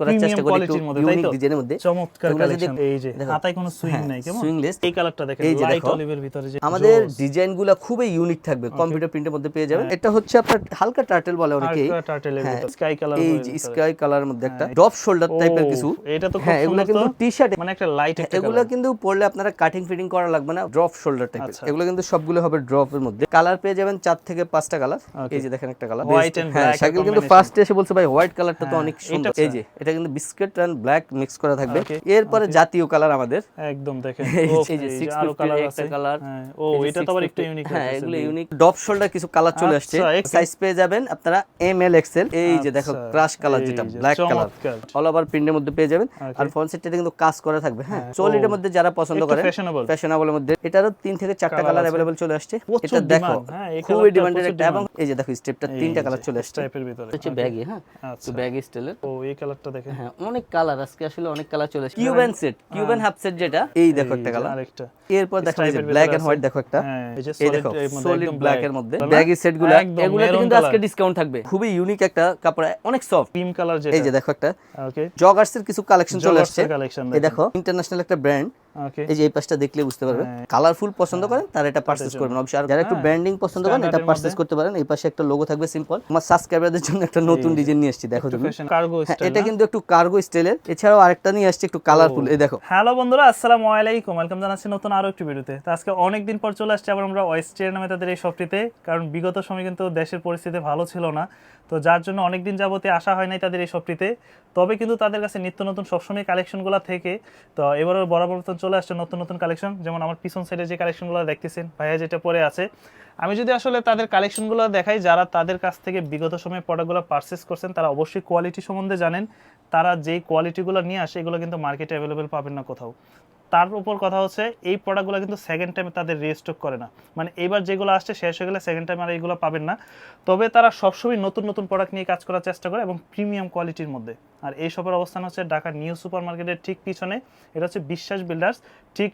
করার চেষ্টা করি একটু কোয়ালিটির মধ্যে তাই ইউনিক ডিজাইনের মধ্যে। চমৎকার কালেকশন এই যে হাতায় কোনো সুইং হ্যাঁ, নাই কেমন? swingless। এই কালারটা দেখেন লাইট অলিভের ভিতরে যে আমাদের ডিজাইনগুলো খুবই ইউনিক থাকবে কম্পিউটার প্রিন্টের মধ্যে পেয়ে যাবেন। এটা হচ্ছে আপনার হালকা টার্টেল বলে অনেকেই। হালকা হ্যাঁ, স্কাই কালার এই যে স্কাই কালারের মধ্যে একটা ড্রপ শোল্ডার টাইপের কিছু। এটা তো হ্যাঁ এগুলো কিন্তু তো। টি শার্ট মানে একটা লাইট একটা এগুলো কিন্তু পরলে আপনারা কাটিং ফিটিং করা লাগবে না ড্রপ শোল্ডার টাইপের আচ্ছা। এগুলো কিন্তু সবগুলো হবে ড্রপের মধ্যে। কালার পেয়ে যাবেন চার থেকে পাঁচটা কালার এই যে দেখেন একটা কালার হ্যাঁ black কিন্তু ফার্স্ট এসে বলছে ভাই হোয়াইট কালারটা তো অনেক সুন্দর। এই যে এটা কিন্তু বিস্কিট এন্ড ব্ল্যাক মিক্স করা থাকবে। এরপরে জাতীয় কালার আমাদের। একদম দেখেন। এই যে এই যে 650 আরও কালার একটা কালার হ্যাঁ, ও এটা তো আবার একটু ইউনিক হ্যাঁ এগুলো ইউনিক ডপ শোল্ডার কিছু কালার চলে আসছে। আচ্ছা, সাইজ পেয়ে যাবেন আপনারা এম এল এক্সেল এই যে দেখো আচ্ছা, ক্রাশ কালার যেটা ব্ল্যাক কালার অল ওভার প্রিন্টের মধ্যে পেয়ে যাবেন। আর ফ্রন্ট সাইডটা কিন্তু কাজ করা থাকবে হ্যাঁ। সলিডের মধ্যে যারা পছন্দ করে fashionable। ফ্যাশনেবলের মধ্যে। এটারও তিন থেকে চারটা কালার। অ্যাভেলেবল চলে আসছে। এটা দেখো হ্যাঁ, খুবই ডিমান্ডেড একটা। এবং এই যে দেখো স্টেপটা তিনটা কালার চলে আসছে। টাইপের ভিতরে। হচ্ছে ব্যাগি হ্যাঁ। আচ্ছা। ব্যাগি স্টাইলের ও এই কালারটা দেখেন। হ্যাঁ অনেক কালার আজকে আসলে অনেক কালার চলে আসছে Cuban set Cuban half set যেটা এই দেখো একটা কালার আরেকটা। এরপর দেখো এই ব্ল্যাক এন্ড হোয়াইট দেখো একটা। হ্যাঁ, এই দেখো এর মধ্যে সলিড ব্ল্যাক এর মধ্যে। ব্যাগি সেটগুলো এগুলো কিন্তু আজকে ডিসকাউন্ট থাকবে। খুবই ইউনিক একটা কাপড় অনেক সফট ক্রিম কালার যেটা এই যে দেখো একটা। ওকে জগার্স এর কিছু কালেকশন চলে আসছে। এই দেখো ইন্টারন্যাশনাল একটা ব্র্যান্ড এই যে এই পাশটা দেখলে বুঝতে পারবেন। হ্যাঁ। কালারফুল পছন্দ করেন তারা এটা পারচেজ করবেন। অবশ্যই আর যারা একটু ব্র্যান্ডিং পছন্দ করেন এটা পারচেজ করতে পারেন। এই পাশে একটা লোগো থাকবে সিম্পল আমার সাবস্ক্রাইবারদের জন্য একটা নতুন ডিজাইন নিয়ে এসেছি দেখো তুমি। হ্যাঁ, এটা কিন্তু একটু কার্গো স্টাইলের এছাড়াও আরেকটা নিয়ে আসছে একটু কালারফুল এই দেখো। হ্যালো বন্ধুরা আসসালামু আলাইকুম। ওয়েলকাম জানাচ্ছি নতুন আরও একটি ভিডিওতে। তো আজকে অনেক দিন পর চলে আসছে আবার আমরা ওয়েস্টের নামে তাদের এই শপটিতে কারণ বিগত সময় কিন্তু দেশের পরিস্থিতি ভালো ছিল না। তো যার জন্য অনেক দিন যাবতে আসা হয় নাই তাদের এই শপটিতে তবে কিন্তু তাদের কাছে নিত্য নতুন সবসময় কালেকশনগুলো থেকে। তো এবারও বরাবর মতন চলে আসছে নতুন নতুন কালেকশন যেমন আমার পিছন সাইডে যে কালেকশনগুলো দেখতেছেন, ভাইয়া যেটা পরে আছে। আমি যদি আসলে তাদের কালেকশনগুলো দেখাই, যারা তাদের কাছ থেকে বিগত সময়ে প্রোডাক্টগুলো পারচেস করছেন, তারা অবশ্যই কোয়ালিটি সম্বন্ধে জানেন। তারা যেই কোয়ালিটিগুলো নিয়ে আসে, এগুলো কিন্তু মার্কেটে অ্যাভেলেবেল পাবেন না কোথাও। তার উপর কথা হচ্ছে, এই প্রোডাক্টগুলো কিন্তু সেকেন্ড টাইমে তাদের রিস্টক করে না। মানে এবার যেগুলো আসছে শেষ হয়ে গেলে সেকেন্ড টাইম আর এইগুলো পাবেন না। তবে তারা সবসময় নতুন নতুন প্রোডাক্ট নিয়ে কাজ করার চেষ্টা করে এবং প্রিমিয়াম কোয়ালিটির মধ্যে। আর এই সবের অবস্থান হচ্ছে ঢাকা নিউ সুপার মার্কেটের ঠিক পিছনে। এটা হচ্ছে বিশ্বাস বিল্ডার্স ঠিক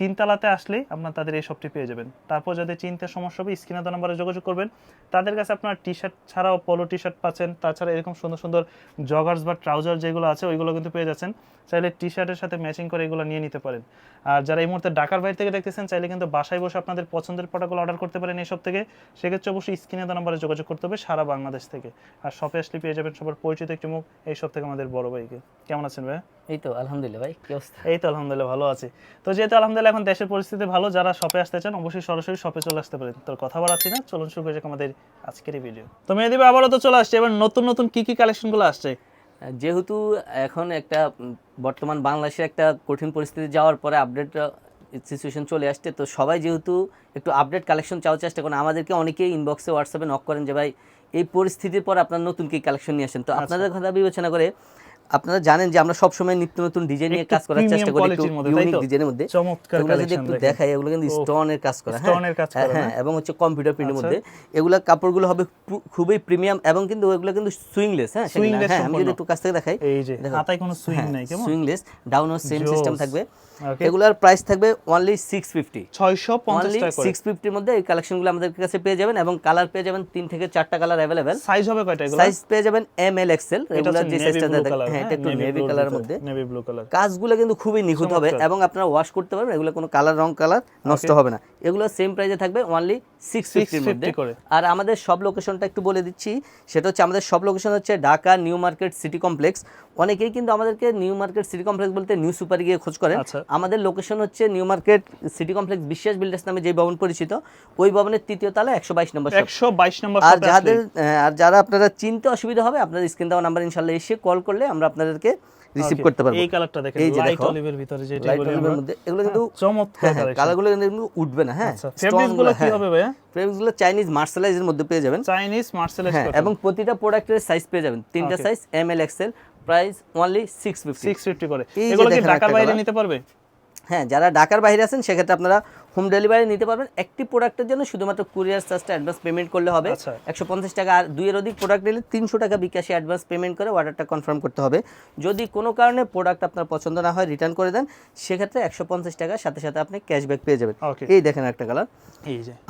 তিনতলাতে আসলে আপনার তাদের এই শপটি পেয়ে যাবেন। তারপর যাদের চিনতে সমস্যা হবে স্ক্রিনে তো নাম্বারে যোগাযোগ করবেন। তাদের কাছে আপনার টি শার্ট ছাড়াও পলো টি শার্ট পাচ্ছেন। তাছাড়া এরকম সুন্দর সুন্দর জগার্স বা ট্রাউজার যেগুলো আছে ওইগুলো কিন্তু পেয়ে যাচ্ছেন। চাইলে টি শার্টের সাথে ম্যাচিং করে এগুলো নিয়ে নিতে পারেন। আর যারা এই মুহূর্তে ঢাকার বাইরে থেকে দেখতেছেন চাইলে কিন্তু বাসায় বসে আপনাদের পছন্দের প্রোডাক্টগুলো অর্ডার করতে পারেন এইসব থেকে। সেক্ষেত্রে অবশ্যই স্ক্রিনে তো নাম্বারে যোগাযোগ করতে হবে সারা বাংলাদেশ থেকে। আর শপে আসলে পেয়ে যাবেন সবার পরিচিত একটি মুখ এই সব থেকে আমাদের বড় ভাইকে। কেমন আছেন ভাই এই তো আলহামদুলিল্লাহ ভাই কি অবস্থা? এই তো আলহামদুলিল্লাহ ভালো আছি। তো যেহেতু আলহামদুলিল্লাহ এখন দেশের পরিস্থিতি ভালো যারা শপে আসতে চান অবশ্যই সরাসরি শপে চলে আসতে পারেন। তোর কথা বাড়াচ্ছি না চলুন শুরু করে আমাদের আজকের এই ভিডিও তো মেয়েদিবে আবারও তো চলে আসছে এবার নতুন নতুন কি কি কালেকশনগুলো আসছে? যেহেতু এখন একটা বর্তমান বাংলাদেশে একটা কঠিন পরিস্থিতি যাওয়ার পরে আপডেট সিচুয়েশন চলে আসছে তো সবাই যেহেতু একটু আপডেট কালেকশন চাওয়ার চেষ্টা করেন আমাদেরকে অনেকেই ইনবক্সে হোয়াটসঅ্যাপে নক করেন যে ভাই এই পরিস্থিতির পর আপনার নতুন কি কালেকশন নিয়ে আসেন? তো আচ্ছা। আপনাদের কথা বিবেচনা করে আপনারা জানেন যে আমরা সবসময় নিত্য নতুন ডিজাইন নিয়ে কাজ করার চেষ্টা করি একটু ইউনিক ডিজাইনের মধ্যে। চমৎকার এগুলো যদি একটু দেখাই এগুলো কিন্তু স্টোনের কাজ করা হ্যাঁ? স্টোনের কাজ করা, হ্যাঁ এবং হচ্ছে কম্পিউটার প্রিন্টের আচ্ছা। মধ্যে। এগুলা কাপড়গুলো হবে খুবই প্রিমিয়াম এবং কিন্তু এগুলো কিন্তু সুইংলেস হ্যাঁ? Swingless হ্যাঁ আমি যদি একটু কাছ থেকে দেখাই এই যে। হাতায় কোনো সুইং নাই কেমন? সুইংলেস ডাউন ও সেম সিস্টেম থাকবে. এগুলার প্রাইস থাকবে অনলি সিক্স ফিফটি ছয়শো পঞ্চাশ অনলি টাকা করে। সিক্স ফিফটির মধ্যে এই কালেকশনগুলো আমাদের কাছে পেয়ে যাবেন এবং কালার পেয়ে যাবেন তিন থেকে চারটা কালার অ্যাভেলেবেল সাইজ হবে কয়টা এগুলো সাইজ পেয়ে যাবেন এম এল এক্সেল এটা রেগুলার যে সাইজটা হ্যাঁ এটা একটু নেভি কালারের মধ্যে। নেভি ব্লু কালার কাজগুলো কিন্তু খুবই নিখুঁত হবে এবং আপনারা ওয়াশ করতে পারবেন এগুলো কোনো কালার রং কালার নষ্ট হবে না। এগুলো সেম প্রাইসে থাকবে অনলি সিক্স ফিফটির মধ্যে। আর আমাদের সব লোকেশনটা একটু বলে দিচ্ছি সেটা হচ্ছে আমাদের সব লোকেশন হচ্ছে Dhaka new market city complex অনেকেই কিন্তু আমাদেরকে নিউ মার্কেট সিটি কমপ্লেক্স বলতে নিউ সুপারে গিয়ে খোঁজ করেন। আচ্ছা। আমাদের লোকেশন হচ্ছে new market city complex Biswas builders নামে যে ভবন পরিচিত ওই ভবনের তৃতীয় তলা একশো বাইশ নম্বর একশো বাইশ নম্বর আর যাদের আর যারা আপনারা চিনতে অসুবিধা হবে আপনাদের স্ক্রিন দেওয়া নাম্বার ইনশাল্লাহ এসে কল করলে আমরা আপনাদেরকে রিসিভ করতে পারব। এই কালারটা দেখেন এই যে লাইট অলিভের ভিতরে যেটা লাইট অলিভের মধ্যে এগুলো কিন্তু চমৎকার হ্যাঁ হ্যাঁ কালারগুলো কিন্তু উঠবে না হ্যাঁ আচ্ছা ফেব্রিক্সগুলো কি হবে ভাইয়া? ফেব্রিক্সগুলো চাইনিজ মার্শালাইজের মধ্যে পেয়ে যাবেন। চাইনিজ মার্সেলাইজ হ্যাঁ এবং প্রতিটা প্রোডাক্টের সাইজ পেয়ে যাবেন। তিনটা size M L XL price only six fifty six fifty করে। এই এগুলো কি ঢাকার বাইরে নিতে পারবে? হ্যাঁ যারা ঢাকার বাইরে আছেন সেক্ষেত্রে আপনারা হোম ডেলিভারি নিতে পারবেন একটি প্রোডাক্টের জন্য শুধুমাত্র কুরিয়ার চার্জটা অ্যাডভান্স পেমেন্ট করলে হবে। আচ্ছা। একশো পঞ্চাশ টাকা আর দুইয়ের অধিক প্রোডাক্ট নিলে তিনশো টাকা বিকাশে অ্যাডভান্স পেমেন্ট করে অর্ডারটা কনফার্ম করতে হবে। যদি কোনো কারণে প্রোডাক্ট আপনার পছন্দ না হয় রিটার্ন করে দেন সেক্ষেত্রে একশো পঞ্চাশ টাকার সাথে সাথে আপনি ক্যাশব্যাক পেয়ে যাবেন। এই দেখেন একটা কালার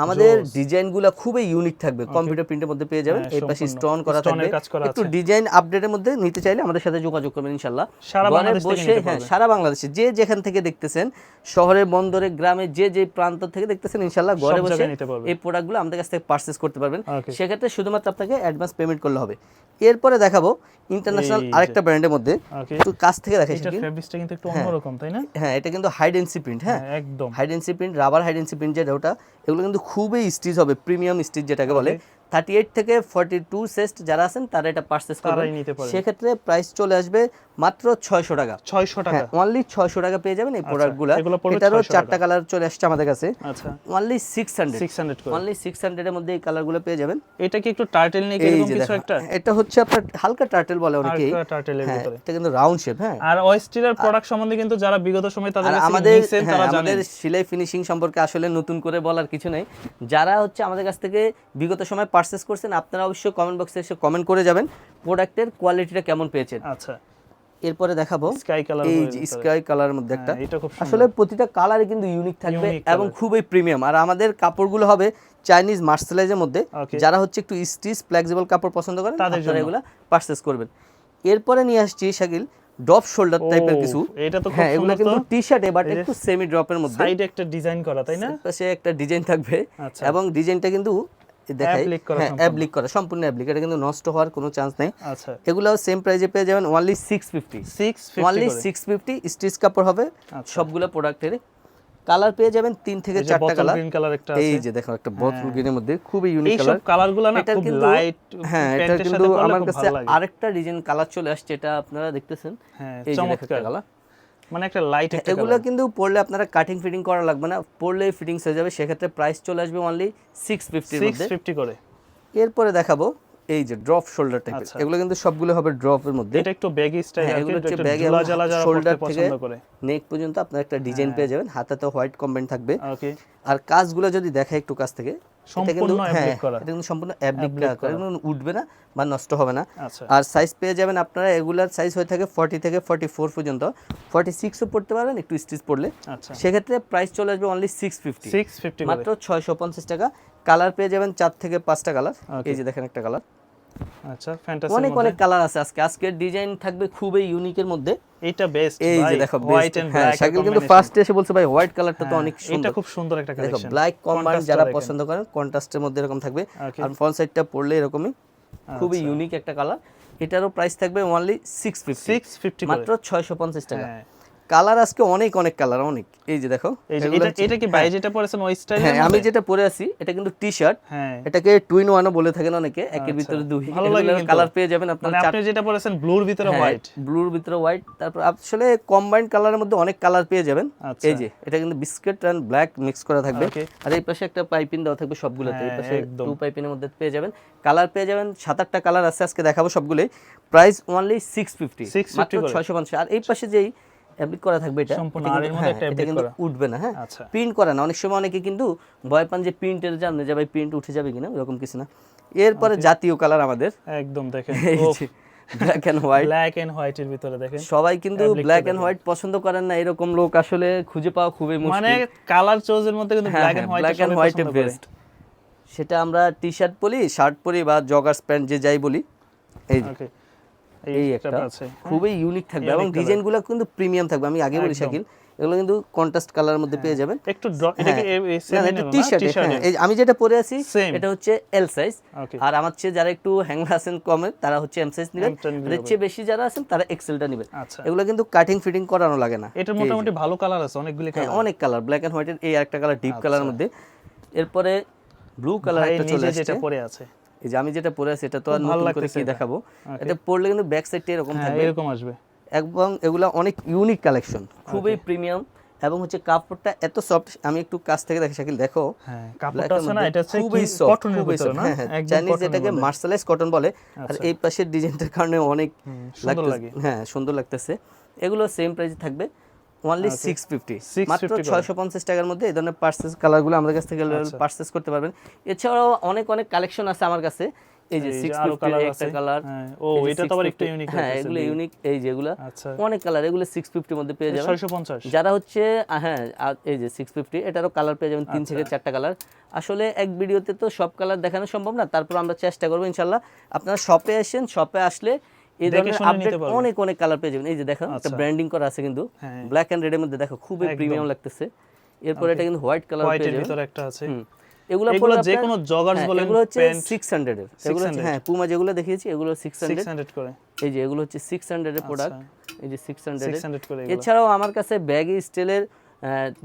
আমাদের ডিজাইনগুলো খুবই ইউনিক থাকবে। কম্পিউটার প্রিন্টের মধ্যে পেয়ে যাবেন হ্যাঁ, এই পাশে স্টোন করা থাকবে। একটু ডিজাইন আপডেটের মধ্যে নিতে চাইলে আমাদের সাথে যোগাযোগ করবেন ইনশাল্লাহ সারা বাংলাদেশ হ্যাঁ সারা বাংলাদেশে যে যেখান থেকে দেখতেছেন শহরে বন্দরে গ্রামে যে যে প্রান্ত থেকে দেখতেছেন ইনশাল্লাহ ঘরে বসে। এই প্রোডাক্টগুলো আমাদের কাছ থেকে পারচেস করতে পারবেন. সেক্ষেত্রে শুধুমাত্র আপনাকে অ্যাডভান্স পেমেন্ট করলে হবে। এরপরে দেখাবো ইন্টারন্যাশনাল। আরেকটা ব্র্যান্ডের মধ্যে। একটু কাছ থেকে দেখাই এটা। ফেব্রিক্সটা কিন্তু একটু অন্যরকম তাই না? হ্যাঁ এটা কিন্তু হাইডেন্সি প্রিন্ট হ্যাঁ। হ্যাঁ, একদম। High density print rubber high density print যেটা ওটা এগুলো কিন্তু খুবই স্টিচ হবে প্রিমিয়াম স্টিচ যেটাকে বলে। থার্টি এইট থেকে ফর্টি টু সেস্ট যারা আছেন তারা এটা পারচেস করবেন। নিতে পারেন। সেক্ষেত্রে প্রাইস চলে আসবে মাত্র ছয়শো টাকা। ছয়শো টাকা। হ্যাঁ অনলি ছয়শো টাকা পেয়ে যাবেন এই প্রোডাক্টগুলো এগুলো এটারও চারটা কালার চলে আসছে আমাদের কাছে। আচ্ছা। Only six hundred six hundred only six হান্ড্রেডের মধ্যে এই কালারগুলো পেয়ে যাবেন। এটা কি একটু টার্টেল যে কিছু একটা? এটা হচ্ছে আপনার হালকা টার্টেল বলে অনেকেই। টার্টেলের হ্যাঁ ভিতরে। এটা কিন্তু রাউন্ড শেপ হ্যাঁ। আর ওয়েস্টিরার প্রোডাক্ট সম্বন্ধে কিন্তু যারা বিগত সময় তাদের আমাদের হ্যাঁ, তারা আমাদের সেলাই ফিনিশিং সম্পর্কে আসলে নতুন করে বলার কিছু নেই। যারা হচ্ছে আমাদের কাছ থেকে বিগত সময় পারচেস করছেন আপনারা অবশ্যই কমেন্ট বক্সে এসে কমেন্ট করে যাবেন প্রোডাক্টের কোয়ালিটিটা কেমন পেয়েছেন। আচ্ছা। এরপরে দেখাবো স্কাই কালার এই যে স্কাই কালারের মধ্যে একটা। খুব আসলে প্রতিটা কালারে কিন্তু ইউনিক থাকবে এবং খুবই প্রিমিয়াম আর আমাদের কাপড়গুলো হবে চাইনিজ মার্সেলাইজের মধ্যে। যারা হচ্ছে একটু স্টিচ ফ্লেক্সিবল কাপড় পছন্দ করেন তাদের জন্য। এগুলো পারচেস করবেন। এরপরে নিয়ে আসছি শাকিল ড্রপ শোল্ডার টাইপের কিছু। এটা তো খুব হ্যাঁ এগুলো কিন্তু। টি শার্টে বাট একটু সেমি ড্রপের মধ্যে। সাইডে একটা ডিজাইন করা তাই না? পাশে একটা ডিজাইন থাকবে আচ্ছা। এবং ডিজাইনটা কিন্তু দেখাই। হ্যাঁ অ্যাপ্লিক করা সম্পূর্ণ অ্যাপ্লিক এটা কিন্তু নষ্ট হওয়ার কোনো চান্স নেই। আচ্ছা। এগুলো সেম প্রাইজে পেয়ে যাবেন only six fifty six only six fifty stitch কাপড় হবে। সবগুলো প্রোডাক্টের কালার পেয়ে যাবেন তিন থেকে চারটা কালার গ্রিন কালার একটা এই যে দেখো একটা বোতল গ্রিনের মধ্যে খুবই ইউনিক এই সব কালার কালারগুলো না খুব লাইট হ্যাঁ এটা কিন্তু আমার কাছে আরেকটা ডিজাইন কালার চলে আসছে এটা আপনারা দেখতেছেন। হ্যাঁ এই যে একটা কালার মানে একটা লাইট একটা এগুলো কিন্তু পড়লে আপনারা কাটিং ফিটিং করা লাগবে না পড়লেই ফিটিংস হয়ে যাবে সেক্ষেত্রে প্রাইস চলে আসবে only six fifty six fifty করে। এরপরে দেখাবো। এই যে ড্রপ শোল্ডার টাইপের আচ্ছা। এগুলো কিন্তু সবগুলো হবে ড্রপের মধ্যে। এটা একটু ব্যাগি স্টাইল এগুলো হচ্ছে ব্যাগে শোল্ডার থেকে নেক পর্যন্ত আপনার একটা ডিজাইন হ্যাঁ। পেয়ে যাবেন হাতাতে হোয়াইট কম্বাইন থাকবে। ওকে আর কাজগুলো যদি দেখাই একটু কাছ থেকে এটা কিন্তু সম্পূর্ণ হ্যাঁ। এটা কিন্তু সম্পূর্ণ অ্যাপ্লিক করা। উঠবে না বা নষ্ট হবে না। আচ্ছা। আর সাইজ পেয়ে যাবেন আপনারা এগুলার সাইজ হয়ে থাকে ফর্টি থেকে ফর্টি ফোর পর্যন্ত। ফর্টি সিক্সও পড়তে পারেন একটু স্টিচ পড়লে। আচ্ছা। সেক্ষেত্রে প্রাইস চলে আসবে only six fifty six fifty মাত্র ছয়শো পঞ্চাশ টাকা। কালার পেয়ে যাবেন চার থেকে পাঁচটা কালার. এই যে দেখেন একটা কালার আচ্ছা ফ্যান্টাসি অনেক অনেক কালার আছে আজকে। আজকের ডিজাইন থাকবে খুবই ইউনিকের মধ্যে। এটা বেস্ট এই যে দেখো হোয়াইট এন্ড হ্যাঁ ব্ল্যাক শাকিল কিন্তু ফার্স্ট এসে বলছে ভাই হোয়াইট কালারটা তো অনেক এটা খুব সুন্দর একটা দেখো ব্ল্যাক কম্বাইন যারা পছন্দ করেন কন্ট্রাস্টের মধ্যে এরকম থাকবে। Okay. আর ফ্রন্ট সাইডটা পড়লে এরকমই। খুবই আচ্ছা। ইউনিক একটা কালার এটারও প্রাইস থাকবে only six fifty six fifty মাত্র ছয়শো পঞ্চাশ টাকা। হ্যাঁ। কালার আজকে অনেক অনেক কালার অনেক। এই যে দেখো এটা কি বাই যেটা পরেছেন ওই স্টাইল হ্যাঁ আমি যেটা পরে আছি এটা কিন্তু টি শার্ট হ্যাঁ। এটাকে টুইন ওয়ানও বলে থাকেন অনেকে একের আচ্ছা। ভিতরে দুই। কালার পেয়ে যাবেন আপনার মানে আপনি যেটা পরেছেন ব্লুর ভিতরে হোয়াইট ব্লুর ভিতরে হোয়াইট তারপর আসলে কম্বাইন্ড কালারের মধ্যে অনেক কালার পেয়ে যাবেন। আচ্ছা। এই যে এটা কিন্তু বিস্কিট এন্ড ব্ল্যাক মিক্স করা থাকবে। আর এই পাশে একটা পাইপিং দেওয়া থাকবে সবগুলোতে। এই হ্যাঁ, পাশে। টু পাইপিনের মধ্যে পেয়ে যাবেন। কালার পেয়ে যাবেন সাত আটটা কালার আছে আজকে দেখাবো সবগুলোই। প্রাইস অনলি সিক্স ফিফটি 650 মাত্র। ছয়শো পঞ্চাশ। আর এই পাশে যেই অ্যাপ্লিক করা থাকবে এটা সম্পূর্ণ আর এর কিন্তু- মধ্যে হ্যাঁ, একটা এটা করা। উঠবে না হ্যাঁ। আচ্ছা। প্রিন্ট করা না অনেক সময় অনেকে কিন্তু ভয় পান যে প্রিন্টের জানলে যে ভাই প্রিন্ট উঠে যাবে কিনা এরকম কিছু না। এরপরে জাতীয় কালার আমাদের। একদম দেখেন। Black and white black and হোয়াইটের ভিতরে দেখেন। সবাই কিন্তু ব্ল্যাক এন্ড হোয়াইট পছন্দ করেন না এরকম লোক আসলে খুঁজে পাওয়া খুবই মানে মুশকিল কালার চয়েসের মধ্যে কিন্তু black and white black and হোয়াইটের বেস্ট সেটা আমরা টি শার্ট পরি শার্ট পরি বা জগার্স প্যান্ট যে যাই বলি। এই ওকে এই একটা খুবই ইউনিক থাকবে এবং ডিজাইনগুলো কিন্তু প্রিমিয়াম থাকবে। আমি আগে বলি শাকিল এগুলো কিন্তু কন্ট্রাস্ট কালারের মধ্যে পেয়ে যাবেন। একটু এটা কি হ্যাঁ। এটা হ্যাঁ। আমি যেটা পরে আছি এটা হচ্ছে এল সাইজ আর আমার চেয়ে যারা একটু হ্যাংলা আছেন কমে তারা হচ্ছে এম সাইজ নেবেন টা এর চেয়ে বেশি যারা আছেন তারা এক্সেলটা নেবেন আচ্ছা। এগুলো কিন্তু কাটিং ফিটিং করানো লাগে না। যে। মোটামুটি ভালো কালার আছে অনেকগুলি হ্যাঁ কালার অনেক কালার ব্ল্যাক এন্ড হোয়াইটের এই একটা কালার ডিপ কালারের মধ্যে। এরপরে ব্লু কালার একটা চলে আসছে। যেটা পরে আছে। এই যে আমি যেটা পরে আছি এটা তো আর ভালো নতুন করে কি দেখাবো? এটা পরলে কিন্তু ব্যাক সাইডটা এরকম হ্যাঁ থাকবে। এরকম আসবে। এবং এগুলো অনেক ইউনিক কালেকশন খুবই প্রিমিয়াম এবং হচ্ছে কাপড়টা এত সফট আমি একটু কাছ থেকে দেখি শাকিল দেখো। হ্যাঁ কাপড়টা আছে না এটা হচ্ছে খুবই কটনের খুবই ভিতরে না? হ্যাঁ, হ্যাঁ, চাইনিজ এটাকে মার্শালাইজ কটন বলে আর আচ্ছা। এই পাশের ডিজাইনটার কারণে অনেক সুন্দর লাগে। হ্যাঁ সুন্দর লাগতেছে। এগুলো সেম প্রাইসে থাকবে। অনলি সিক্স ফিফটি মাত্র ছয়শো পঞ্চাশ টাকার মধ্যে এই ধরনের পার্সেস কালারগুলো আমাদের কাছ থেকে আচ্ছা। পার্সেস করতে পারবেন। এছাড়াও অনেক অনেক কালেকশন আছে আমার কাছে। এই যে একটা কালার হ্যাঁ, ও, এটা তো আবার একটু unique হ্যাঁ এগুলো ইউনিক এই যেগুলো আচ্ছা। অনেক কালার এগুলো সিক্স ফিফটির মধ্যে পেয়ে যাবেন। ছয়শো পঞ্চাশ। যারা হচ্ছে হ্যাঁ এই যে সিক্স ফিফটি এটারও কালার পেয়ে যাবেন তিন আচ্ছা। থেকে চারটা কালার আসলে এক ভিডিওতে তো সব কালার দেখানো সম্ভব না তারপর আমরা চেষ্টা করব ইনশাল্লাহ। আপনারা শপে আসেন শপে আসলে এই ধরনের আপডেট অনেক অনেক কালার পেয়ে যাবেন। এই যে দেখো একটা আচ্ছা। ব্র্যান্ডিং করা আছে কিন্তু। ব্ল্যাক এন্ড রেড এর মধ্যে দেখো খুবই প্রিমিয়াম লাগতেছে। এরপর এটা কিন্তু হোয়াইট কালার পেয়ে যাবেন। ভিতরে একটা আছে। এগুলো এগুলো যে কোনো জগার্স বলেন এগুলো হচ্ছে প্যান্ট সিক্স হান্ড্রেড এর। এগুলো হ্যাঁ পুমা যেগুলো দেখিয়েছি এগুলো সিক্স সিক্স হান্ড্রেড হান্ড্রেড করে। এই যে এগুলো হচ্ছে সিক্স হান্ড্রেড এর প্রোডাক্ট আচ্ছা এই যে সিক্স হান্ড্রেড সিক্স হান্ড্রেড করে এছাড়াও আমার কাছে ব্যাগি স্টাইলের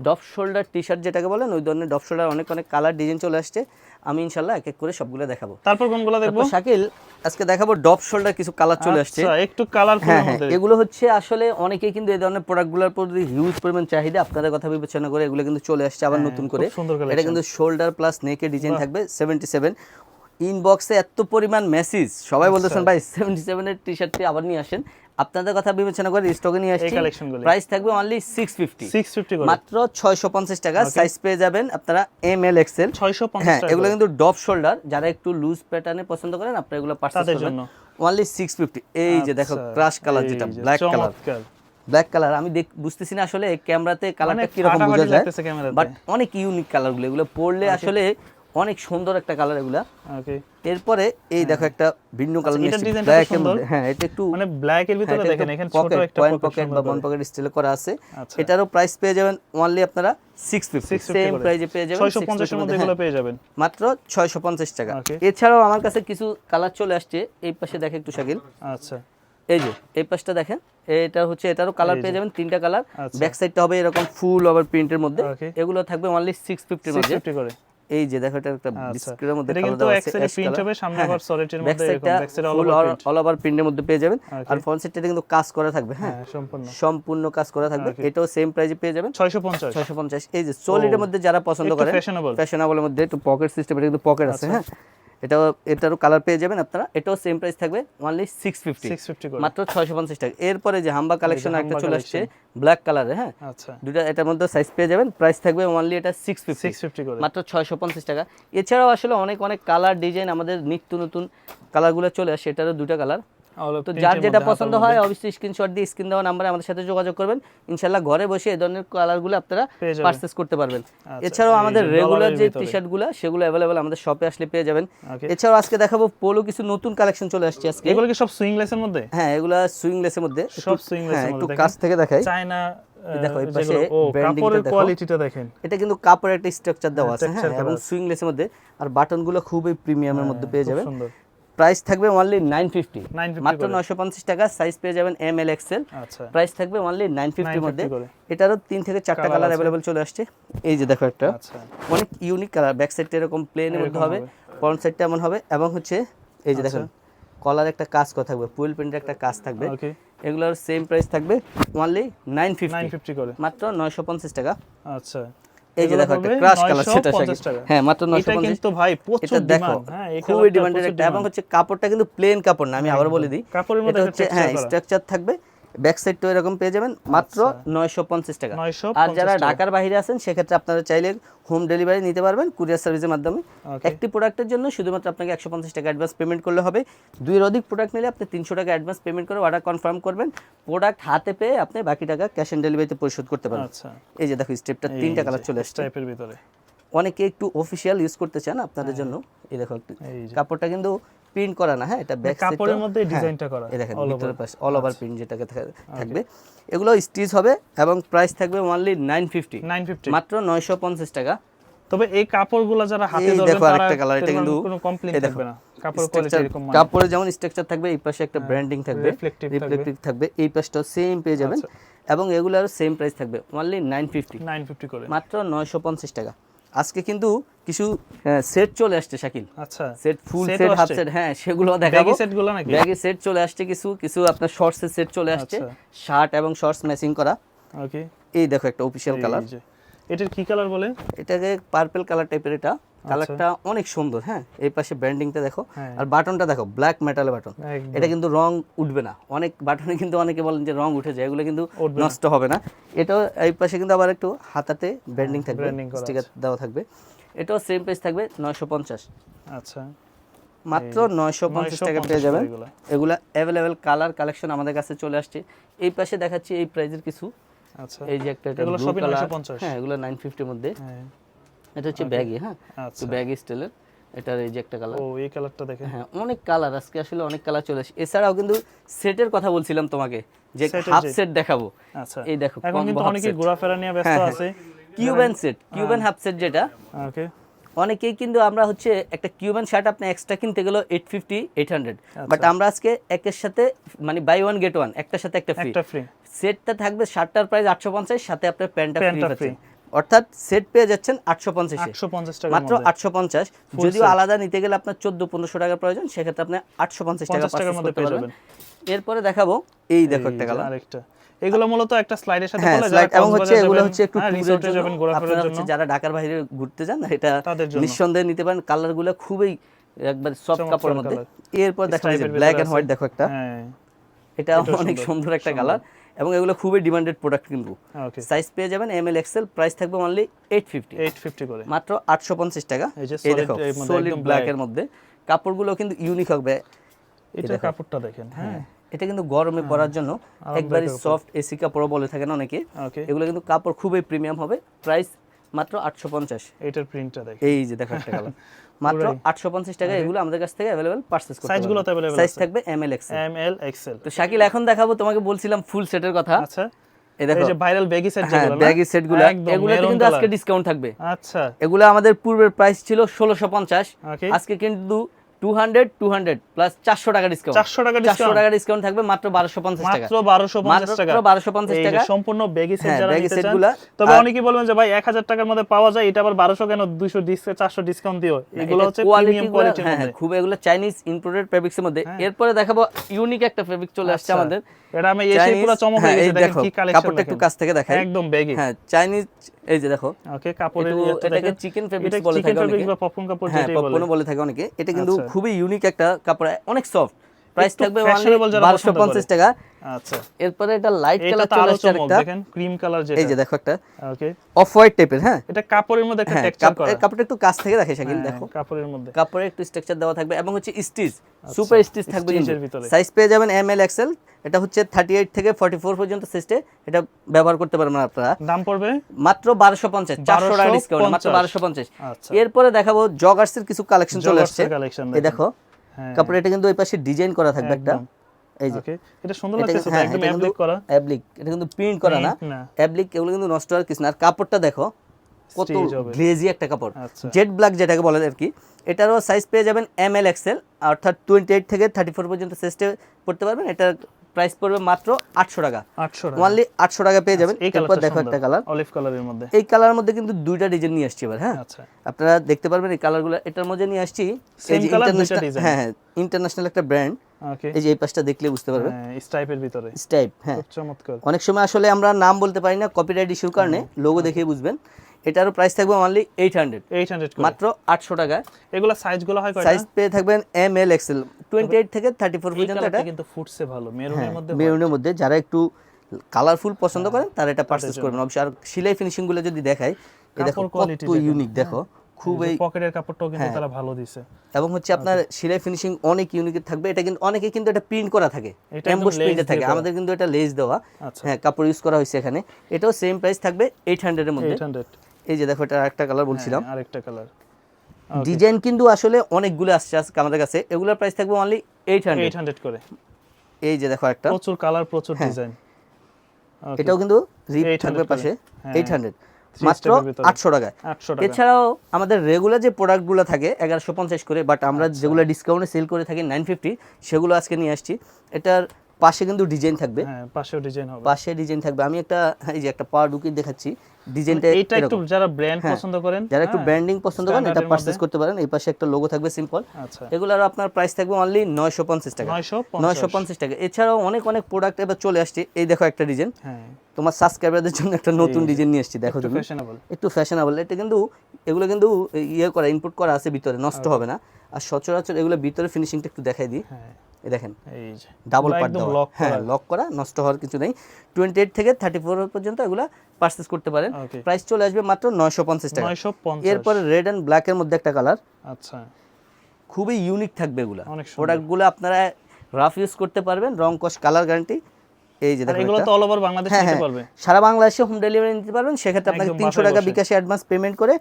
ডপ শোল্ডার টি শার্ট যেটাকে বলেন ওই ধরনের ডপ শোল্ডার অনেক অনেক কালার ডিজাইন চলে আসছে। আমি ইনশাল্লাহ এক এক করে সবগুলো দেখাবো। তারপর কোনগুলো দেখব? শাকিল আজকে দেখাবো ডপ শোল্ডার কিছু কালার চলে আসছে। আচ্ছা, একটু কালারফুল হ্যাঁ হ্যাঁ এগুলো হচ্ছে আসলে অনেকেই কিন্তু এই ধরনের প্রোডাক্টগুলোর প্রতি হিউজ পরিমাণ চাহিদা আপনাদের কথা বিবেচনা করে এগুলো কিন্তু চলে আসছে আবার হ্যাঁ, নতুন করে। এটা কিন্তু শোল্ডার প্লাস নেকের ডিজাইন থাকবে সেভেন্টি সেভেন ইনবক্সে এত পরিমাণ মেসেজ সবাই আচ্ছা। বলতেছেন ভাই সেভেন্টি সেভেনের টি শার্টটি আবার নিয়ে আসেন। আপনাদের কথা বিবেচনা করে স্টকে নিয়ে আসছি। প্রাইস থাকবে only six fifty six fifty মাত্র ছয়শো পঞ্চাশ টাকা। সাইজ পেয়ে যাবেন আপনারা এম এল এক্সেল ছয়শো পঞ্চাশ হ্যাঁ টাকা এগুলো কিন্তু ডপ শোল্ডার যারা একটু লুজ প্যাটার্নে পছন্দ করেন আপনারা এগুলো পারচেজ তাদের করবেন। জন্য। অনলি সিক্স ফিফটি এই যে দেখো আচ্ছা, ক্রাশ কালার যেটা ব্ল্যাক কালার ব্ল্যাক কালার আমি দেখ বুঝতেছি না আসলে ক্যামেরাতে কালারটা কীরকম বোঝা যায় বাট অনেক ইউনিক কালারগুলো এগুলো পরলে আসলে অনেক সুন্দর একটা কালার এগুলা। Okay, এরপরে এই দেখো একটা ভিন্ন কালার হ্যাঁ। এটার নিয়েছি ব্ল্যাক খুব সুন্দর। হ্যাঁ এটা একটু মানে ব্ল্যাক এর ভিতরে দেখেন এখানে ছোট একটা কয়েন পকেট বা বন পকেট স্টাইলে করা আছে। আচ্ছা। এটারও প্রাইস পেয়ে যাবেন অনলি আপনারা 650 সেম করে। প্রাইজে পেয়ে যাবেন 650 এর মধ্যে এগুলো পেয়ে যাবেন। মাত্র ছয়শো পঞ্চাশ টাকা। Okay. এছাড়াও আমার কাছে কিছু কালার চলে আসছে। এই পাশে দেখে একটু শাকিল। আচ্ছা। এই যে এই পাশটা দেখেন। এটা হচ্ছে এটারও কালার পেয়ে যাবেন তিনটা কালার আচ্ছা। ব্যাক সাইডটা হবে এরকম ফুল ওভার প্রিন্টের মধ্যে। এগুলো থাকবে অনলি সিক্স ফিফটির সিক্স মধ্যে। ফিফটি করে। এই যে দেখো এটা একটা আচ্ছা। বিস্কিটের মধ্যে এটা colour কিন্তু দেওয়া আছে, এটা প্রিন্ট হবে সামনে হ্যাঁ, আবার সলিডের মধ্যে এরকম ব্যাক সাইডে অল ওভার অল ওভার প্রিন্টের মধ্যে পেয়ে যাবেন. আর ফ্রন্ট সাইডটা কিন্তু কাজ করা থাকবে হ্যাঁ। হ্যাঁ সম্পূর্ণ। সম্পূর্ণ কাজ করা থাকবে। এটাও সেম প্রাইজে পেয়ে যাবেন। 650 ছয়শো পঞ্চাশ। এই যে সলিডের মধ্যে যারা পছন্দ করে ফ্যাশনেবল ফ্যাশনেবলের মধ্যে একটু পকেট সিস্টেম এটা কিন্তু পকেট আছে আচ্ছা। হ্যাঁ। এটাও এটারও কালার পেয়ে যাবেন আপনারা। এটাও সেম প্রাইস থাকবে অনলি সিক্স ফিফটি 650 করে। মাত্র ছয়শো পঞ্চাশ টাকা। এরপরে যে হাম্বা কালেকশন একটা চলে আসছে ব্ল্যাক কালারে হ্যাঁ? আচ্ছা। দুটা এটার মধ্যে সাইজ পেয়ে যাবেন। প্রাইস থাকবে অনলি এটা সিক্স ফিফটি 650 করে। মাত্র ছয়শো পঞ্চাশ টাকা। এছাড়াও আসলে অনেক অনেক কালার ডিজাইন আমাদের নিত্য নতুন কালারগুলো চলে আসে। এটারও দুটা কালার তো যার যেটা পছন্দ হয় অবশ্যই স্ক্রিনশট দিয়ে স্ক্রিন দেওয়া নাম্বারে আমাদের সাথে যোগাযোগ করবেন। ইনশাল্লাহ ঘরে বসে এই ধরনের কালারগুলো আপনারা। পারচেজ করতে পারবেন। আচ্ছা, এছাড়াও আমাদের রেগুলার যে টি শার্টগুলো সেগুলো অ্যাভেলেবেল আমাদের শপে আসলে পেয়ে যাবেন। এছাড়াও আজকে দেখাবো পোলো কিছু নতুন কালেকশন চলে আসছে আজকে। এগুলো কি সব সুইংলেসের মধ্যে? হ্যাঁ এগুলা সুইংলেসের মধ্যে। সব সুইংলেসের হ্যাঁ মধ্যে একটু দেখেন। কাছ থেকে দেখাই। চায়না দেখো, এই পাশে কাপড়ের কোয়ালিটিটা দেখেন। এটা কিন্তু কাপড়ের একটা স্ট্রাকচার দেওয়া আছে হ্যাঁ এবং। সুইংলেসের মধ্যে। আর বাটনগুলো খুবই প্রিমিয়ামের মধ্যে পেয়ে যাবেন। প্রাইস থাকবে অনলি নাইন ফিফটি 950 মাত্র। নয়শো পঞ্চাশ টাকা সাইজ পেয়ে যাবেন এম এল এক্সেল আচ্ছা। প্রাইস থাকবে অনলি নাইন ফিফটির মধ্যে। এটারও তিন থেকে চারটা কালার। অ্যাভেলেবল চলে আসছে। এই যে দেখো একটা। আচ্ছা। অনেক ইউনিক কালার ব্যাক সাইডটা এরকম প্লেনের মধ্যে হবে। ফ্রন্ট সাইডটা এমন হবে। এবং হচ্ছে এই যে দেখেন কলার একটা কাজ করা থাকবে। ফুল প্রিন্টের একটা কাজ থাকবে। ওকে এগুলোর সেম প্রাইস থাকবে অনলি নাইন ফিফটি 950 করে। মাত্র নয়শো পঞ্চাশ টাকা। আচ্ছা। এই যে দেখো একটা ক্রাশ কালার সেটা 950 হ্যাঁ মাত্র 950 এটা কিন্তু ভাই প্রচুর দেখো ডিমান্ড হ্যাঁ খুবই ডিমান্ডের একটা এবং হচ্ছে কাপড়টা কিন্তু প্লেন কাপড় না আমি আবার বলে দিই। কাপড়ের মধ্যে হচ্ছে হ্যাঁ স্ট্রাকচার থাকবে। ব্যাক সাইডটাও এরকম পেয়ে যাবেন মাত্র আচ্ছা। নয়শো পঞ্চাশ টাকা। আর যারা ঢাকার বাইরে আছেন সেক্ষেত্রে আপনারা চাইলে হোম ডেলিভারি নিতে পারবেন কুরিয়ার সার্ভিসের মাধ্যমে। একটি প্রোডাক্টের জন্য শুধুমাত্র আপনাকে একশো পঞ্চাশ টাকা অ্যাডভান্স পেমেন্ট করলে হবে। দুইয়ের অধিক প্রোডাক্ট নিলে আপনি তিনশো টাকা অ্যাডভান্স পেমেন্ট করে অর্ডার কনফার্ম করবেন। প্রোডাক্ট হাতে পেয়ে আপনি বাকি টাকা ক্যাশ অন ডেলিভারিতে পরিশোধ করতে পারবেন। আচ্ছা। এই যে দেখো স্টেপটা তিনটা কালার চলে আসছে। ভিতরে। অনেকে একটু অফিসিয়াল ইউজ করতে চান আপনাদের জন্য। এই দেখো কাপড়টা কিন্তু প্রিন্ট করা না হ্যাঁ এটা ব্যাক কাপড়ের মধ্যে ডিজাইনটা করা এই দেখেন ভিতরের পাশে অল ওভার প্রিন্ট যেটাকে থাকবে। এগুলো স্টিচ হবে এবং প্রাইস থাকবে অনলি নাইন ফিফটি 950 মাত্র নয়শো পঞ্চাশ টাকা। তবে এই কাপড়গুলো যারা হাতে এই ধরবেন দেখো আরেকটা কালার এটা কিন্তু কোনো কমপ্লেইন থাকবে না। কাপড়ের কোয়ালিটি এরকম মানে। হ্যাঁ, কাপড়ে যেমন স্ট্রাকচার থাকবে এই পাশে একটা ব্র্যান্ডিং থাকবে। রিফ্লেক্টিভ থাকবে। এই পাশটাও সেম পেয়ে যাবেন। আচ্ছা। এবং এগুলোর সেম প্রাইস থাকবে অনলি নাইন ফিফটি 950 করে। মাত্র নয়শো পঞ্চাশ টাকা। আজকে কিন্তু কিছু সেট চলে আসছে শাকিল। আচ্ছা। Set full set half set হ্যাঁ সেগুলো দেখাবো। ব্যাগি সেটগুলো নাকি? ব্যাগে সেট চলে আসছে কিছু কিছু আপনার শর্টসের সেট চলে আসছে। আচ্ছা। শার্ট এবং শর্টস ম্যাচিং করা। ওকে এই দেখো একটা অফিশিয়াল কালার এটার কি কালার বলে? এটাকে পার্পল কালার টাইপের এটা। কালারটা অনেক সুন্দর হ্যাঁ? এই পাশে ব্র্যান্ডিংটা দেখো। হ্যাঁ। আর বাটনটা দেখো ব্ল্যাক মেটালের বাটন এটা কিন্তু রং উঠবে না। অনেক বাটনে কিন্তু অনেকে বলেন যে রং উঠে যায় এগুলো কিন্তু নষ্ট হবে না। এটাও এই পাশে কিন্তু আবার একটু হাতাতে ব্র্যান্ডিং থাকবে। স্টিকার দেওয়া থাকবে। এটাও সেম প্রাইস থাকবে নয়শো পঞ্চাশ। আচ্ছা। মাত্র নয়শো পঞ্চাশ টাকা পেয়ে যাবেন। এগুলা। অ্যাভেলেবেল কালার কালেকশন আমাদের কাছে চলে আসছে। এই পাশে দেখাচ্ছি এই প্রাইজের কিছু। আচ্ছা। এই যে একটা এগুলো সবই কালার 950 হ্যাঁ এগুলো নাইন ফিফটির মধ্যে। হ্যাঁ। এটা হচ্ছে ব্যাগি হ্যাঁ? আচ্ছা। ব্যাগি স্টাইলের এটার এই যে একটা কালার ও এই কালারটা দেখেন। হ্যাঁ অনেক কালার আজকে আসলে অনেক কালার চলে আসে। এছাড়াও কিন্তু সেটের কথা বলছিলাম তোমাকে যে হাফ সেট দেখাবো। আচ্ছা। এই দেখো এখন কিন্তু set। ঘোরাফেরা নিয়ে ব্যস্ত হ্যাঁ। আছে। Cuban set Cuban half set যেটা। ওকে। অনেকেই কিন্তু আমরা হচ্ছে একটা কিউবেন শার্ট আপনি এক্সট্রা কিনতে গেলেও eight fifty eight hundred but আমরা আজকে একের সাথে মানে বাই ওয়ান গেট ওয়ান একটার সাথে একটা ফ্রি একটা ফ্রি সেটটা থাকবে শার্টটার প্রাইস আটশো পঞ্চাশ সাথে আপনার প্যান্টটা ফ্রি পাচ্ছেন অর্থাৎ সেট পেয়ে যাচ্ছেন আটশো পঞ্চাশে। আটশো পঞ্চাশ টাকার মাত্র আটশো পঞ্চাশ। যদিও আলাদা নিতে গেলে আপনার চোদ্দ পনেরোশো টাকার প্রয়োজন সেক্ষেত্রে আপনি আটশো পঞ্চাশ টাকা 50 টাকার মধ্যে পেয়ে পারবেন। এরপরে দেখাবো এই দেখো একটা কালার আরেকটা। এগুলো মূলত একটা স্লাইডের সাথে হ্যাঁ slide যারা এবং হচ্ছে এগুলো হচ্ছে একটু হ্যাঁ, রিসোর্টে যাবেন ঘোরাফেরার জন্য। যারা ঢাকার বাইরে ঘুরতে যান এটা নিঃসন্দেহে নিতে পারেন। কালারগুলো খুবই একবার সফট কাপড়ের মধ্যে। এরপর দেখা যায় ব্ল্যাক এন্ড হোয়াইট দেখো একটা। হ্যাঁ এটা অনেক সুন্দর। একটা কালার এবং এগুলো খুবই ডিমান্ডেড প্রোডাক্ট কিন্তু। সাইজ পেয়ে যাবেন এম এল এক্সেল প্রাইস থাকবে only eight fifty eight fifty করে। মাত্র আটশো পঞ্চাশ টাকা। এই যে দেখো সলিড ব্ল্যাকের ব্ল্যাক এর মধ্যে। কাপড়গুলো কিন্তু ইউনিক হবে। এটা কাপড়টা দেখেন হ্যাঁ এটা কিন্তু গরমে পরার জন্য। একবারই সফট এসি কাপড় বলে থাকেন অনেকে। ওকে এগুলো কিন্তু কাপড় খুবই প্রিমিয়াম হবে। প্রাইস মাত্র আটশো পঞ্চাশ। এটার প্রিন্টটা দেখ এই যে দেখো একটা কালার। মাত্র আটশো পঞ্চাশ টাকা এগুলো আমাদের কাছ থেকে অ্যাভেলেবেল পারচেস করতে সাইজগুলো তো অ্যাভেলেবেল সাইজ থাকবে M L X M L XL তো শাকিল এখন দেখাবো তোমাকে বলছিলাম ফুল সেটের কথা। আচ্ছা। এই দেখো। এই যে ভাইরাল ব্যাগি সেট যেগুলো ব্যাগি সেটগুলো এগুলোতে কিন্তু আজকে ডিসকাউন্ট থাকবে। আচ্ছা। এগুলো আমাদের পূর্বের প্রাইস ছিল ষোলোশো পঞ্চাশ। ওকে আজকে কিন্তু two hundred two hundred plus চারশো টাকা ডিসকাউন্ট 400 টাকা চারশো টাকা ডিসকাউন্ট থাকবে মাত্র বারোশো পঞ্চাশ টাকা। মাত্র 1250 টাকা। মাত্র 1250 টাকা। সম্পূর্ণ ব্যাগি সেট হ্যাঁ, যারা baggy নিতে গুলা। তবে অনেকেই বলবেন যে ভাই 1000 টাকার মধ্যে পাওয়া যায় এটা আবার 1200 কেন? 200 ডিসকাউন্ট 400 ডিসকাউন্ট দিও। এগুলো হচ্ছে প্রিমিয়াম কোয়ালিটির হ্যাঁ হ্যাঁ খুব এগুলো চাইনিজ ইম্পোর্টেড ফেব্রিক্স এর মধ্যে এরপরে দেখাবো ইউনিক একটা ফেব্রিক চলে আসছে আচ্ছা, আমাদের। এটা আমি এসে পুরো চমক হয়ে গেছে দেখেন কি কালেকশন কাপড়টা একটু কাছ থেকে দেখাই। একদম ব্যাগি হ্যাঁ চাইনিজ এই যে দেখো ওকে কাপড়ের এটাকে চিকেন ফেব্রিক্স বলে থাকে অনেকে। পপকর্ন কাপড় যেটা যেটাই বলে পপকর্ন বলে থাকে অনেকে এটা কিন্তু আচ্ছা। খুবই ইউনিক একটা কাপড় অনেক সফট প্রাইস থাকবে fashionable যারা বারোশো পছন্দ পঞ্চাশ করে। টাকা। আচ্ছা। এরপরে এটা লাইট কালার চলে আসছে একটা দেখেন ক্রিম কালার যেটা। এই যে দেখো একটা। ওকে অফ হোয়াইট টাইপের হ্যাঁ? এটা কাপড়ের মধ্যে একটা হ্যাঁ টেক্সচার করা। কাপ- কাপড়টা একটু কাছ থেকে দেখে শাকিল হ্যাঁ, দেখো। কাপড়ের মধ্যে। কাপড়ে একটু স্ট্রাকচার দেওয়া থাকবে এবং হচ্ছে স্টিচ সুপার স্টিচ থাকবে ভিতরে। সাইজ পেয়ে যাবেন এম এল এক্সেল এটা হচ্ছে থার্টি এইট থেকে ফর্টি ফোর পর্যন্ত সিস্টে এটা ব্যবহার করতে পারবেন আপনারা। দাম পড়বে? মাত্র বারোশো পঞ্চাশ চারশো টাকা ডিসকাউন্ট মাত্র 1250 বারোশো পঞ্চাশ। আচ্ছা। এরপরে দেখাবো জগার্সের কিছু কালেকশন চলে আসছে। এই দেখো। হ্যাঁ কাপড়ে এটা কিন্তু ওই পাশে ডিজাইন করা থাকবে একটা। এই যে এটা সুন্দর লাগছে লাগতেছে তো, হ্যাঁ একদম অ্যাপ্লিক করা। অ্যাপ্লিক এটা কিন্তু প্রিন্ট করা না। অ্যাপ্লিক এগুলো কিন্তু নষ্ট হওয়ার কিছু না। আর কাপড়টা দেখো কত গ্লেজি একটা কাপড়। আচ্ছা। জেড ব্ল্যাক যেটাকে বলে আর কি এটারও সাইজ পেয়ে যাবেন এম এল এক্সেল অর্থাৎ টোয়েন্টি এইট থেকে থার্টি ফোর পর্যন্ত সাইজটা পড়তে পারবেন। এটার প্রাইস পড়বে মাত্র আটশো টাকা। 800 টাকা। ওনলি আটশো টাকা পেয়ে যাবেন। এই এরপর দেখো একটা কালার অলিভ কালারের মধ্যে। এই কালারের মধ্যে কিন্তু দুইটা ডিজাইন নিয়ে আসছি এবার হ্যাঁ? আচ্ছা। আপনারা দেখতে পারবেন এই কালারগুলো এটার মধ্যে নিয়ে আসছি যে colour, দুইটা design। হ্যাঁ হ্যাঁ ইন্টারন্যাশনাল একটা ব্র্যান্ড ওকে এই যে এই পাশটা দেখলে বুঝতে পারবেন। হ্যাঁ স্টাইপের ভিতরে। স্টাইপ হ্যাঁ। চমৎকার। অনেক সময় আসলে আমরা নাম বলতে পারি না কপিরাইট ইস্যুর কারণে লোগো দেখে বুঝবেন। এটারও প্রাইস থাকবে অনলি এইট হান্ড্রেড 800 করে। মাত্র আটশো টাকা। এগুলা সাইজগুলো হয় কয়টা? সাইজ পেয়ে থাকবেন M L XL twenty eight থেকে থার্টি ফোর পর্যন্ত এটা কিন্তু ফুটছে ভালো। মেরুনের মধ্যে মেরুনের মধ্যে যারা একটু কালারফুল হ্যাঁ, পছন্দ করেন তারা এটা পারচেস করবেন। অবশ্যই আর সেলাই ফিনিশিংগুলো যদি দেখাই দেখো কত ইউনিক দেখো। খুবই পকেটের কাপড়টাও কিন্তু হ্যাঁ। তারা ভালো দিছে। এবং হচ্ছে আপনার সেলাই ফিনিশিং অনেক ইউনিক থাকবে। এটা কিন্তু অনেকে কিন্তু এটা প্রিন্ট করা থাকে। এমবোস প্রিন্টে থাকে। আমাদের কিন্তু এটা লেস দেওয়া। আচ্ছা। হ্যাঁ কাপড় ইউজ করা হয়েছে এখানে। এটাও সেম প্রাইস থাকবে এইট হান্ড্রেডের মধ্যে। 800 এই যে দেখো এটা আরেকটা কালার বলছিলাম। হ্যাঁ, আরেকটা কালার ডিজাইন কিন্তু আসলে অনেকগুলো আসছে আজকে আমাদের কাছে। এগুলোর প্রাইস থাকবে অনলি এইট হান্ড্রেড 800 করে। এই যে দেখো একটা প্রচুর কালার প্রচুর হ্যাঁ। ডিজাইন এটাও কিন্তু রিপ থাকবে পাশে। হ্যাঁ। এইট হান্ড্রেড Three মাত্র আটশো টাকায়। 800 টাকা। এছাড়াও আমাদের রেগুলার যে প্রোডাক্টগুলো থাকে এগারোশো পঞ্চাশ করে বাট আমরা আচ্ছা। যেগুলো ডিসকাউন্টে সেল করে থাকি নাইন ফিফটি সেগুলো আজকে নিয়ে আসছি। এটার পাশে কিন্তু ডিজাইন থাকবে। হ্যাঁ পাশেও ডিজাইন হবে। পাশে ডিজাইন থাকবে। আমি একটা এই যে একটা পাওয়ার ঢুকিয়ে দেখাচ্ছি। ডিজাইনটা এইটা একটু যারা ব্র্যান্ড। পছন্দ করেন যারা একটু ব্র্যান্ডিং পছন্দ করেন এটা মধ্যে। করতে পারেন। এই পাশে একটা লোগো থাকবে সিম্পল আচ্ছা। এগুলোর আপনার প্রাইস থাকবে অনলি নয়শো পঞ্চাশ টাকা। 950 নয়শো পঞ্চাশ টাকা। এছাড়াও অনেক অনেক প্রোডাক্ট এবার চলে আসছে। এই দেখো একটা ডিজাইন হ্যাঁ। তোমার সাবস্ক্রাইবারদের জন্য একটা নতুন ডিজাইন নিয়ে এসেছি দেখো একটু তুমি। একটু ফ্যাশনেবল এটা কিন্তু এগুলো কিন্তু ইয়ে করা ইনপুট করা আছে ভিতরে নষ্ট হবে না। আর সচরাচর এগুলো ভিতরে ফিনিশিংটা একটু দেখাই দিই। হ্যাঁ। এই দেখেন। ডাবল পার্ট দেওয়া। হ্যাঁ লক করা নষ্ট হওয়ার কিছু নেই। টোয়েন্টি এইট থেকে থার্টি ফোর পর্যন্ত এগুলো পারচেস করতে পারেন। প্রাইস চলে আসবে মাত্র নয়শো পঞ্চাশ টাকা। 950 এরপরে রেড অ্যান্ড ব্ল্যাকের মধ্যে একটা কালার আচ্ছা। খুবই ইউনিক থাকবে এগুলো। প্রোডাক্টগুলো আপনারা রাফ ইউজ করতে পারবেন। রং কস কালার গ্যারান্টি এই যে এগুলো তো অল ওভার বাংলাদেশ হ্যাঁ নিতে হ্যাঁ। পারবে। সারা বাংলাদেশে হোম ডেলিভারি নিতে পারবেন। সেক্ষেত্রে আপনাকে তিনশো টাকা বিকাশে অ্যাডভান্স পেমেন্ট করে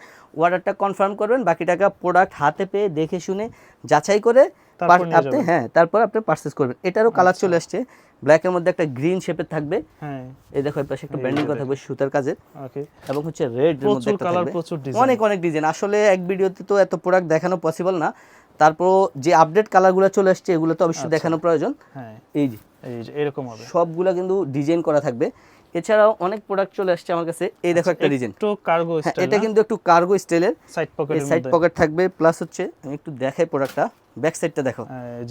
অর্ডারটা কনফার্ম করবেন। বাকি টাকা প্রোডাক্ট হাতে পেয়ে দেখে শুনে যাচাই করে আপনি হ্যাঁ তারপর আপনি পারচেস করবেন। এটারও কালার চলে আসছে। ব্ল্যাকের মধ্যে একটা গ্রিন শেপের থাকবে। হ্যাঁ। এই দেখো এর পাশে একটা এই ব্যান্ডিং করা থাকবে সুতার কাজে ওকে। এবং হচ্ছে রেড এর মধ্যে একটা কালার থাকবে। প্রচুর ডিজাইন অনেক অনেক ডিজাইন আসলে এক ভিডিওতে তো এত প্রোডাক্ট দেখানো পসিবল না। তারপর যে আপডেট কালারগুলো চলে আসছে এগুলো তো অবশ্যই আচ্ছা। দেখানো প্রয়োজন। হ্যাঁ। এই যে। এই যে এরকম হবে। সবগুলা কিন্তু ডিজাইন করা থাকবে। এছাড়াও অনেক প্রোডাক্ট চলে আসছে আমার কাছে। এই দেখো একটা ডিজাইন একটু কার্গো হ্যাঁ স্টাইল এটা কিন্তু একটু কার্গো স্টাইলের সাইড এই পকেটের সাইড পকেট থাকবে প্লাস হচ্ছে আমি একটু দেখাই প্রোডাক্টটা ব্যাক সাইডটা দেখো।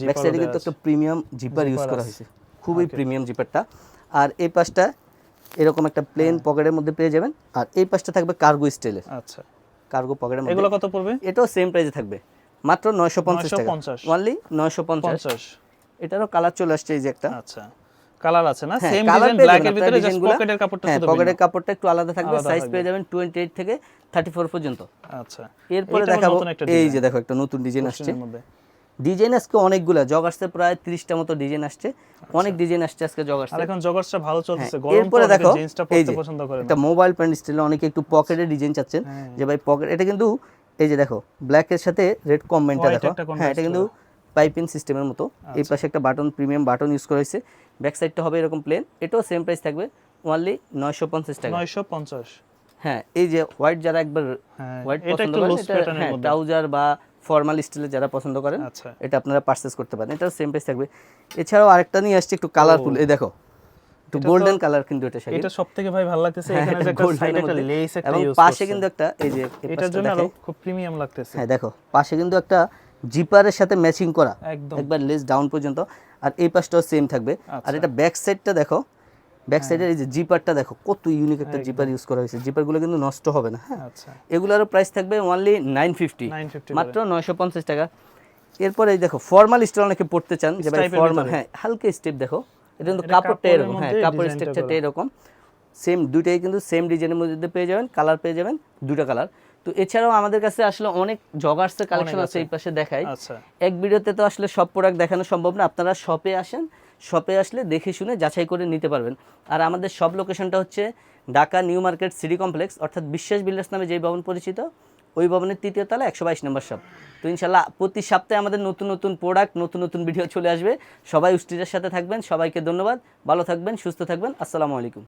ব্যাক সাইডে কিন্তু একটা প্রিমিয়াম জিপার ইউজ করা হয়েছে। খুবই প্রিমিয়াম জিপারটা আর এই পাশটা এরকম একটা প্লেন হ্যাঁ। পকেটের মধ্যে পেয়ে যাবেন। আর এই পাশটা থাকবে কার্গো স্টাইলের আচ্ছা। কার্গো পকেটের মধ্যে। এগুলো কত পড়বে? এটাও সেম প্রাইসে থাকবে। মাত্র নয়শো পঞ্চাশ টাকা। 950 অনলি নয়শো পঞ্চাশ। পঞ্চাশ। এটারও কালার চলে আসছে এই যে একটা। আচ্ছা। কালার আছে না? সেম ডিজাইন ব্ল্যাক এর ভিতরে জাস্ট পকেটের কাপড়টা হ্যাঁ শুধু পকেটের কাপড়টা একটু আলাদা থাকবে সাইজ পেয়ে যাবেন টোয়েন্টি এইট থেকে থার্টি ফোর পর্যন্ত। আচ্ছা। এরপরে দেখাবো এই যে দেখো একটা নতুন ডিজাইন আসছে। ডিজাইন আজকে অনেকগুলা জগ আসছে প্রায় তিরিশটা মতো ডিজাইন আসছে। অনেক ডিজাইন আসছে আজকে জগ আসছে এখন জগার্সটা ভালো চলতেছে। হ্যাঁ, গরম এরপরে দেখো জিন্সটা পরতে পছন্দ করে একটা মোবাইল প্যান্ট স্টাইলে অনেকে একটু পকেটে ডিজাইন চাচ্ছেন। হ্যাঁ। যে ভাই পকেট এটা কিন্তু এই যে দেখো ব্ল্যাক এর সাথে রেড White দেখো। হ্যাঁ এটা কিন্তু পাইপিং সিস্টেমের মতো। আচ্ছা। এই পাশে একটা বাটন প্রিমিয়াম বাটন ইউজ করা হয়েছে। ব্যাক সাইডটা হবে এরকম প্লেন এটাও সেম প্রাইস থাকবে। ওনলি নয়শো পঞ্চাশ টাকা। নয়শো পঞ্চাশ। হ্যাঁ এই যে হোয়াইট যারা একবার হ্যাঁ হোয়াইট পছন্দ করেন এটা হ্যাঁ ট্রাউজার বা ফর্মাল স্টাইলে যারা পছন্দ করেন আচ্ছা। এটা আপনারা পারচেস করতে পারেন। এটাও সেম প্রাইস থাকবে। এছাড়াও আরেকটা নিয়ে আসছে একটু কালারফুল এই দেখো একটু গোল্ডেন কালার কিন্তু এটা শাড়ি এটা সবথেকে ভাই ভালো লাগতেছে হ্যাঁ, এখানে যে একটা সাইডে একটা লেস একটা ইউজ পাশে কিন্তু একটা এই যে এটার জন্য আরও খুব প্রিমিয়াম লাগতেছে। হ্যাঁ দেখো পাশে কিন্তু একটা জিপারের সাথে ম্যাচিং করা। একবার লেস ডাউন পর্যন্ত। আর এই পাশটাও সেম থাকবে। আর আচ্ছা। এটা ব্যাক সাইডটা দেখো। ব্যাক সাইডের এই যে জিপারটা দেখো কত ইউনিক একটা জিপার ইউজ করা হয়েছে। জিপারগুলো কিন্তু নষ্ট হবে না হ্যাঁ? আচ্ছা। এগুলোরও প্রাইস থাকবে অনলি নাইন ফিফটি 950 মাত্র নয়শো পঞ্চাশ টাকা। এরপরে এই দেখো ফর্মাল স্টাইল অনেকে পড়তে চান যে ভাই ফর্মাল হ্যাঁ হালকা স্টেপ দেখো। এটা কিন্তু কাপড়টা এরকম হ্যাঁ মধ্যে কাপড় ডিজাইনটা স্ট্রাকচারটা এরকম। সেম দুইটাই কিন্তু সেম ডিজাইনের মধ্যে পেয়ে যাবেন। কালার পেয়ে যাবেন দুটো কালার তো এছাড়াও আমাদের কাছে আসলে অনেক জগার্সের কালেকশন আছে। এই পাশে দেখাই। আচ্ছা। এক ভিডিওতে তো আসলে সব প্রোডাক্ট দেখানো সম্ভব না। আপনারা শপে আসেন শপে আসলে দেখে শুনে যাচাই করে নিতে পারবেন। আর আমাদের সব লোকেশনটা হচ্ছে Dhaka new market city complex অর্থাৎ বিশ্বাস বিল্ডার্স নামে যেই ভবন পরিচিত ওই ভবনের তৃতীয় তলা একশো বাইশ নম্বর শপ তো ইনশাল্লাহ প্রতি সপ্তাহে আমাদের নতুন নতুন প্রোডাক্ট নতুন নতুন ভিডিও চলে আসবে। সবাই উস্টিজের সাথে থাকবেন। সবাইকে ধন্যবাদ। ভালো থাকবেন সুস্থ থাকবেন। আসসালামু আলাইকুম।